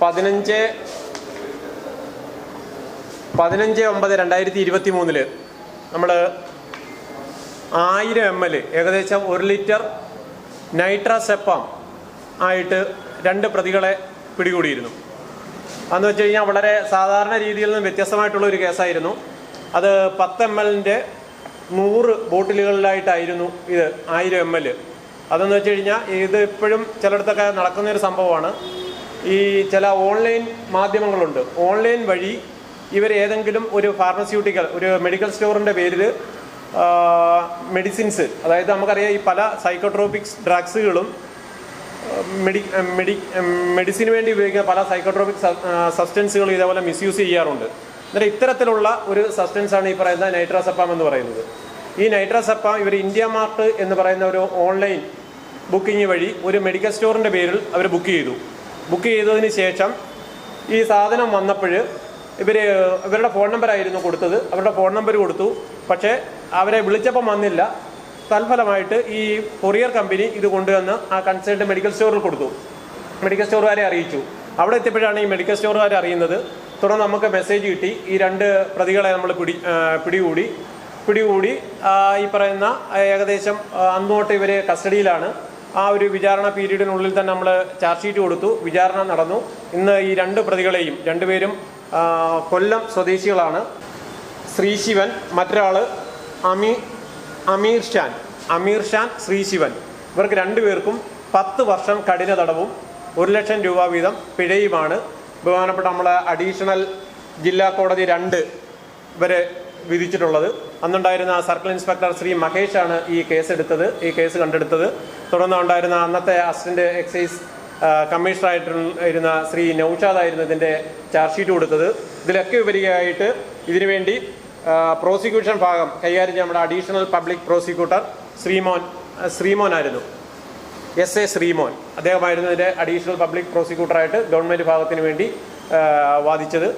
പതിനഞ്ച് പതിനഞ്ച് ഒമ്പത് രണ്ടായിരത്തി ഇരുപത്തി മൂന്നിൽ നമ്മൾ ആയിരം എം എൽ ഏകദേശം ഒരു ലിറ്റർ നൈട്രസെപ്പം ആയിട്ട് രണ്ട് പ്രതികളെ പിടികൂടിയിരുന്നു. അന്ന് വെച്ച് കഴിഞ്ഞാൽ വളരെ സാധാരണ രീതിയിൽ നിന്ന് വ്യത്യസ്തമായിട്ടുള്ള ഒരു കേസായിരുന്നു. അത് പത്ത് എം എല്ലിന്റെ നൂറ് ബോട്ടിലുകളിലായിട്ടായിരുന്നു ഇത് ആയിരം എം എൽ അതെന്ന് വെച്ച് കഴിഞ്ഞാൽ ഇത് ഇപ്പോഴും ചിലയിടത്തൊക്കെ നടക്കുന്നൊരു സംഭവമാണ്. ഈ ചില ഓൺലൈൻ മാധ്യമങ്ങളുണ്ട്. ഓൺലൈൻ വഴി ഇവർ ഏതെങ്കിലും ഒരു ഫാർമസ്യൂട്ടിക്കൽ ഒരു മെഡിക്കൽ സ്റ്റോറിന്റെ പേരിൽ മെഡിസിൻസ് അതായത് നമുക്കറിയാം ഈ പല സൈക്കോട്രോപിക്സ് ഡ്രഗ്സുകളും മെഡി മെഡി മെഡിസിന് വേണ്ടി ഉപയോഗിക്കുന്ന പല സൈക്കോട്രോപിക് സബ്സ്റ്റൻസുകൾ ഇതേപോലെ മിസ്യൂസ് ചെയ്യാറുണ്ട്. എന്നിട്ട് ഇത്തരത്തിലുള്ള ഒരു ആണ് ഈ പറയുന്ന നൈട്രാസപ്പാം എന്ന് പറയുന്നത്. ഈ നൈട്രാസപ്പാം ഇവർ ഇന്ത്യ മാർട്ട് എന്ന് പറയുന്ന ഒരു ഓൺലൈൻ ബുക്കിംഗ് വഴി ഒരു മെഡിക്കൽ സ്റ്റോറിന്റെ പേരിൽ അവർ ബുക്ക് ചെയ്തു. ബുക്ക് ചെയ്തതിന് ശേഷം ഈ സാധനം വന്നപ്പോൾ ഇവർ ഇവരുടെ ഫോൺ നമ്പർ ആയിരുന്നു കൊടുത്തത്. അവരുടെ ഫോൺ നമ്പർ കൊടുത്തു. പക്ഷേ അവരെ വിളിച്ചപ്പം വന്നില്ല. തൽഫലമായിട്ട് ഈ കൊറിയർ കമ്പനി ഇത് കൊണ്ടുവന്ന് ആ കൺസേൺഡ് മെഡിക്കൽ സ്റ്റോറിൽ കൊടുത്തു. മെഡിക്കൽ സ്റ്റോറുകാരെ അറിയിച്ചു. അവിടെ എത്തിയപ്പോഴാണ് ഈ മെഡിക്കൽ സ്റ്റോറുകാരെ അറിയുന്നത്. തുടർന്ന് നമുക്ക് മെസ്സേജ് കിട്ടി. ഈ രണ്ട് പ്രതികളെ നമ്മൾ പിടി പിടികൂടി. പിടികൂടി ഈ പറയുന്ന ഏകദേശം അന്നോട്ട് അന്ന് ഇവർ കസ്റ്റഡിയിലാണ്. ആ ഒരു വിചാരണ പീരീഡിനുള്ളിൽ തന്നെ നമ്മൾ ചാർജ് ഷീറ്റ് കൊടുത്തു. വിചാരണ നടന്നു. ഇന്ന് ഈ രണ്ട് പ്രതികളെയും രണ്ടുപേരും കൊല്ലം സ്വദേശികളാണ്. ശ്രീശിവൻ മറ്റൊരാൾ അമി അമീർ ഷാൻ. അമീർ ഷാൻ ശ്രീശിവൻ. ഇവർക്ക് രണ്ടുപേർക്കും പത്ത് വർഷം കഠിന തടവും ഒരു ലക്ഷം രൂപ വീതം പിഴയുമാണ്. ബഹുമാനപ്പെട്ട നമ്മളെ അഡീഷണൽ ജില്ലാ കോടതി രണ്ട് ഇവരെ വിധിച്ചിട്ടുള്ളത്. അന്നുണ്ടായിരുന്ന സർക്കിൾ ഇൻസ്പെക്ടർ ശ്രീ മഹേഷ് ആണ് ഈ കേസ് എടുത്തത് ഈ കേസ് കണ്ടെടുത്തത്. തുടർന്ന് ഉണ്ടായിരുന്ന അന്നത്തെ അസിസ്റ്റന്റ് എക്സൈസ് കമ്മീഷണറായിരുന്ന ശ്രീ നൌഷാദ് ആയിരുന്നു ഇതിന്റെ ചാർജ് ഷീറ്റ് കൊടുത്തത്. ഇതിലൊക്കെ ഉപരിയായിട്ട് ഇതിനുവേണ്ടി പ്രോസിക്യൂഷൻ ഭാഗം കൈകാര്യം ചെയ്യുന്ന നമ്മുടെ additional public prosecutor Sreemon Sreemon ആയിരുന്നു എസ് എ ശ്രീമോൻ. അദ്ദേഹമായിരുന്നു ഇതിന്റെ അഡീഷണൽ പബ്ലിക് പ്രോസിക്യൂട്ടറായിട്ട് ഗവൺമെന്റ് ഭാഗത്തിന് വേണ്ടി വാദിച്ചത്.